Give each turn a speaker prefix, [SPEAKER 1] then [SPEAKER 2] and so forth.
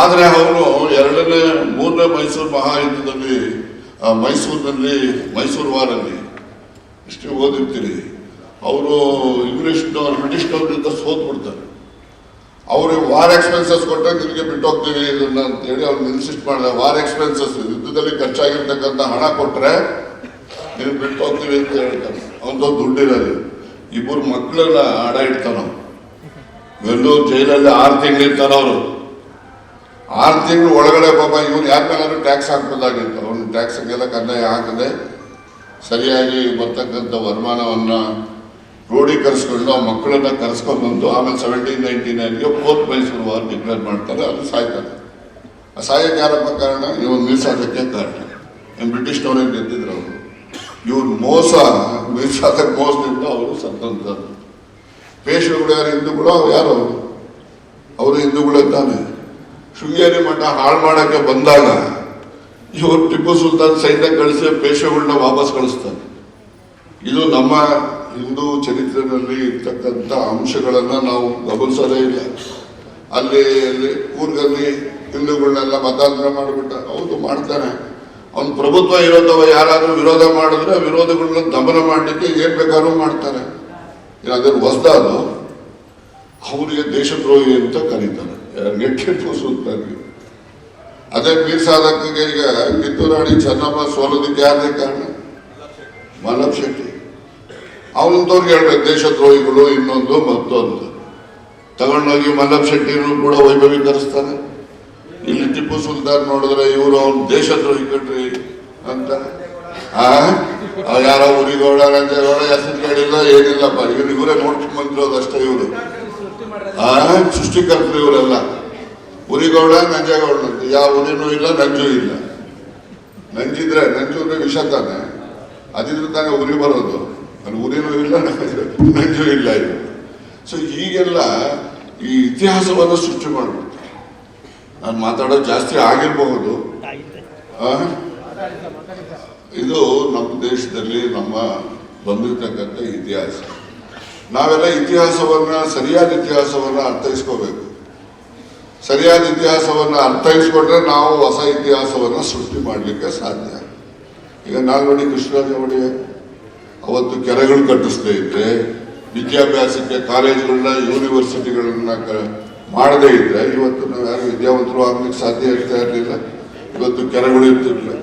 [SPEAKER 1] ಆದರೆ ಅವರು ಎರಡನೇ, ಮೂರನೇ ಮೈಸೂರು ಮಹಾಯುದ್ಧದಲ್ಲಿ ಮೈಸೂರಿನಲ್ಲಿ, ಮೈಸೂರು ವಾರಲ್ಲಿ ಇಷ್ಟೇ ಓದಿರ್ತೀರಿ, ಅವರು ಇಂಗ್ಲಿಷ್ನವ್ರು ಬ್ರಿಟಿಷ್ನವ್ರಿಂದ ಸೋತು ಬಿಡ್ತಾರೆ. ಅವರು ವಾರ್ ಎಕ್ಸ್ಪೆನ್ಸಸ್ ಕೊಟ್ಟರೆ ನಿಮಗೆ ಬಿಟ್ಟು ಹೋಗ್ತೀವಿ ಇದನ್ನ ಅಂತ ಹೇಳಿ ಅವ್ರು ಇನ್ಸಿಸ್ಟ್ ಮಾಡಿದೆ. ವಾರ್ ಎಕ್ಸ್ಪೆನ್ಸಸ್ ಯುದ್ಧದಲ್ಲಿ ಖರ್ಚಾಗಿರ್ತಕ್ಕಂಥ ಹಣ ಕೊಟ್ಟರೆ ನೀವು ಬಿಟ್ಟು ಹೋಗ್ತೀವಿ ಅಂತ ಹೇಳ್ತಾರೆ ಅವನದು ದುಡ್ಡಿರೋದು ಇಬ್ಬರು ಮಕ್ಕಳನ್ನ ಅಡ ಇಡ್ತಾನ ಎಲ್ಲೂ ಜೈಲಲ್ಲಿ ಆರು ತಿಂಗಳು ಇರ್ತಾನ ಅವರು ಆರು ತಿಂಗಳು ಒಳಗಡೆ ಪಾಪ ಇವ್ರು ಯಾರ ಮೇಲಾದ್ರೂ ಟ್ಯಾಕ್ಸ್ ಹಾಕ್ಬೋದಾಗಿತ್ತು. ಅವನು ಟ್ಯಾಕ್ಸ್ಗೆಲ್ಲ ಕಡ್ಡಾಯ ಹಾಕದೆ ಸರಿಯಾಗಿ ಬರ್ತಕ್ಕಂಥ ವರಮಾನವನ್ನ ಕ್ರೋಢೀಕರಿಸ್ಕೊಂಡು ಆ ಮಕ್ಕಳನ್ನ ಕರೆಸ್ಕೊಂಡ್ಬಂದು ಆಮೇಲೆ ಸೆವೆಂಟೀನ್ ನೈನ್ಟಿ ನೈನ್ಗೆ ಫೋರ್ತ್ ಮೈಸೂರು ವಾರ್ ಡಿಕ್ಲೇರ್ ಮಾಡ್ತಾರೆ. ಅದು ಸಾಯ್ತಾರೆ ಆ ಸಾಯಕ್ಕೆ ಯಾರಪ್ಪ ಕಾರಣ ಇವನು ಮೀಸಾಟಕ್ಕೆ ಕಾರಣ. ಏನು ಬ್ರಿಟಿಷ್ನವರೇ ಗೆದ್ದಿದ್ರು ಅವರು. ಇವ್ರು ಮೋಸ ಮೀಸಾಟಕ್ಕೆ ಮೋಸದಿಂದ ಅವರು ಸತ್ತಂಥದ್ದು ಪೇಶ್ವೆಗಳು ಯಾರು ಹಿಂದೂಗಳು ಅವ್ರು ಯಾರು? ಅವರು ಹಿಂದೂಗಳೇ ತಾನೆ. ಶೃಂಗೇರಿ ಮಠ ಹಾಳು ಮಾಡಕ್ಕೆ ಬಂದಾಗ ಇವರು ಟಿಪ್ಪು ಸುಲ್ತಾನ್ ಸೈನ್ಯ ಕಳಿಸಿ ಪೇಶ್ವೆಗಳನ್ನ ವಾಪಸ್ ಕಳಿಸ್ತಾರೆ. ಇದು ನಮ್ಮ ಹಿಂದೂ ಚರಿತ್ರೆಯಲ್ಲಿ ಇರ್ತಕ್ಕಂಥ ಅಂಶಗಳನ್ನ ನಾವು ಗಮನಿಸೋದೇ ಇಲ್ಲ. ಅಲ್ಲಿ ಅಲ್ಲಿ ಊರ್ಗಲ್ಲಿ ಹಿಂದೂಗಳನ್ನೆಲ್ಲ ಮತಾಂತರ ಮಾಡಿಬಿಟ್ಟ ಹೌದು, ಮಾಡ್ತಾನೆ. ಅವ್ನ ಪ್ರಭುತ್ವ ಇರೋದವ ಯಾರಾದರೂ ವಿರೋಧ ಮಾಡಿದ್ರೆ ವಿರೋಧಗಳನ್ನ ದಮನ ಮಾಡಲಿಕ್ಕೆ ಏನು ಬೇಕಾದ್ರೂ ಮಾಡ್ತಾರೆ. ಅದ್ರ ಹೊಸದಾದ ಅವರಿಗೆ ದೇಶದ್ರೋಹಿ ಅಂತ ಕರೀತಾರೆ. ಟಿಪ್ಪು ಸುಲ್ತಾನ್ಗೆ ಅದೇ ಮೀರ್ ಸಾಧಕಗೆ ಈಗ ಕಿತ್ತೂರಾಣಿ ಚೆನ್ನಮ್ಮ ಸೋಲೋದಕ್ಕೆ ಯಾರದೇ ಕಾರಣ? ಮಲ್ಲಪ್ ಶೆಟ್ಟಿ ಅವನಂತವ್ರಿಗೆ ಹೇಳ್ಬೇಕು, ದೇಶದ್ರೋಹಿಗಳು ಇನ್ನೊಂದು ಮತ್ತೊಂದು. ತಗೊಂಡೋಗಿ ಮಲ್ಲಪ್ಪ ಶೆಟ್ಟಿನೂ ಕೂಡ ವೈಭವೀಕರಿಸ್ತಾನೆ. ಇಲ್ಲಿ ಟಿಪ್ಪು ಸುಲ್ತಾನ್ ನೋಡಿದ್ರೆ ಇವರು ಅವ್ನು ದೇಶದ್ರೋಹಿ ಕಟ್ರಿ ಅಂತಾನೆ. ಯಾರೋ ಉರಿಗೌಡ ರಂಜೇಗೌಡ ಹೆಸರು ಕೇಳಿಲ್ಲ ಏನಿಲ್ಲಪ್ಪ ಇವ್ರು ಇವರೇ ನೋಡ್ಕೊಂಡ್ ಬಂದಿರೋದು ಅಷ್ಟೇ ಇವರು. ಸೃಷ್ಟಿಕರ್ತರು ಇವರೆಲ್ಲ ಉರಿಗೌಡ ನಂಜೇಗೌಡ ಯಾವ ಉರಿನೂ ಇಲ್ಲ, ನಂಜು ಇಲ್ಲ. ನಂಜಿದ್ರೆ, ನಂಜು ಅಂದ್ರೆ ವಿಷ ತಾನೆ. ಅದಿದ್ರೆ ತಾನೇ ಉರಿ ಬರೋದು. ಅಲ್ಲಿ ಉರಿನೂ ಇಲ್ಲ, ನಂಜು ಇಲ್ಲ ಇದು ಸೊ ಈಗೆಲ್ಲ ಈ ಇತಿಹಾಸವನ್ನು ಸೃಷ್ಟಿ ಮಾಡ್ಬಿಡ್ತಾರೆ. ನಾನು ಮಾತಾಡೋದು ಜಾಸ್ತಿ ಆಗಿರಬಹುದು? ಇದು ನಮ್ಮ ದೇಶದಲ್ಲಿ ನಮ್ಮ ಬಂದಿರತಕ್ಕಂಥ ಇತಿಹಾಸ. ನಾವೆಲ್ಲ ಇತಿಹಾಸವನ್ನ, ಸರಿಯಾದ ಇತಿಹಾಸವನ್ನ ಅರ್ಥೈಸ್ಕೋಬೇಕು. ಸರಿಯಾದ ಇತಿಹಾಸವನ್ನ ಅರ್ಥೈಸ್ಕೊಂಡ್ರೆ ನಾವು ಹೊಸ ಇತಿಹಾಸವನ್ನ ಸೃಷ್ಟಿ ಮಾಡಲಿಕ್ಕೆ ಸಾಧ್ಯ. ಈಗ ನಾಲ್ವಡಿ ಕೃಷ್ಣರಾಜ ಒಡೆಯ ಅವತ್ತು ಕೆರೆಗಳು ಕಟ್ಟಿಸ್ತಾ ಇದ್ರೆ, ವಿದ್ಯಾಭ್ಯಾಸಕ್ಕೆ ಕಾಲೇಜುಗಳನ್ನ, ಯೂನಿವರ್ಸಿಟಿಗಳನ್ನ ಮಾಡದೇ ಇದ್ರೆ, ಇವತ್ತು ನಾವು ಯಾರು ವಿದ್ಯಾವಂತರು ಆಗ್ಲಿಕ್ಕೆ ಸಾಧ್ಯ ಇರ್ತಾ ಇರಲಿಲ್ಲ. ಇವತ್ತು ಕೆರೆಗಳು ಇರ್ತಿರ್ಲಿಲ್ಲ.